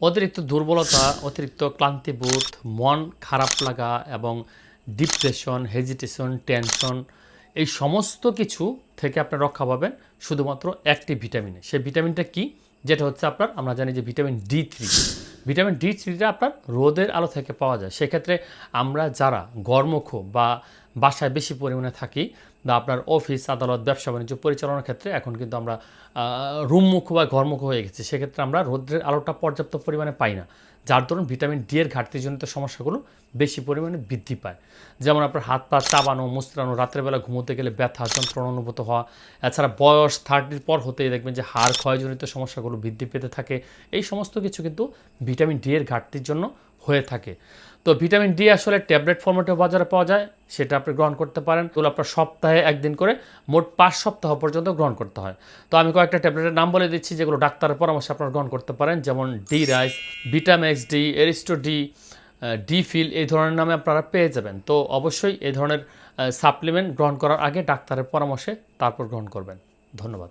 অতিরিক্ত দুর্বলতা, অতিরিক্ত ক্লান্তিবোধ, মন খারাপ লাগা এবং ডিপ্রেশন হেজিটেশন টেনশন এই সমস্ত কিছু থেকে আপনি রক্ষা পাবেন শুধুমাত্র একটি ভিটামিনে। সেই ভিটামিনটা কি? যেটা হচ্ছে আপনার, আমরা জানি যে vitamin D three vitamin D থ্রিটা আপনার রোদের আলো থেকে পাওয়া যায়। সেক্ষেত্রে আমরা যারা গর্মুখ বা বাসায় বেশি পরিমাণে থাকি বা আপনার অফিস, আদালত, ব্যবসা বাণিজ্য পরিচালনার ক্ষেত্রে এখন কিন্তু আমরা রুমমুখ বা ঘরমুখ হয়ে গেছি। সেক্ষেত্রে আমরা রোদ্রের আলোটা পর্যাপ্ত পরিমাণে পাই না, যার দরুন ভিটামিন ডি এর ঘাটতিজনিত সমস্যাগুলো বেশি পরিমাণে বৃদ্ধি পায়। যেমন আপনার হাত পা চাবানো, মুচড়ানো রাত্রের বেলা ঘুমোতে গেলে ব্যথা, যন্ত্রণা অনুভূত হওয়া, এছাড়া বয়স থার্টির পর হতেই দেখবেন যে হাড় ক্ষয়জনিত সমস্যাগুলো বৃদ্ধি পেতে থাকে। এই সমস্ত কিছু কিন্তু ভিটামিন ডি এর ঘাটতির জন্য হয়ে থাকে। তো ভিটামিন ডি আসলে ট্যাবলেট ফর্মেটেও বাজারে পাওয়া যায়, সেটা আপনি গ্রহণ করতে পারেন। এগুলো আপনার সপ্তাহে একদিন করে মোট পাঁচ সপ্তাহ পর্যন্ত গ্রহণ করতে হয়। তো আমি কয়েকটা ট্যাবলেটের নাম বলে দিচ্ছি, যেগুলো ডাক্তারের পরামর্শে আপনারা গ্রহণ করতে পারেন। যেমন D rise Vitamex D Aristo D D fil এই ধরনের নামে আপনারা পেয়ে যাবেন। তো অবশ্যই এই ধরনের সাপ্লিমেন্ট গ্রহণ করার আগে ডাক্তারের পরামর্শে তারপর গ্রহণ করবেন। ধন্যবাদ।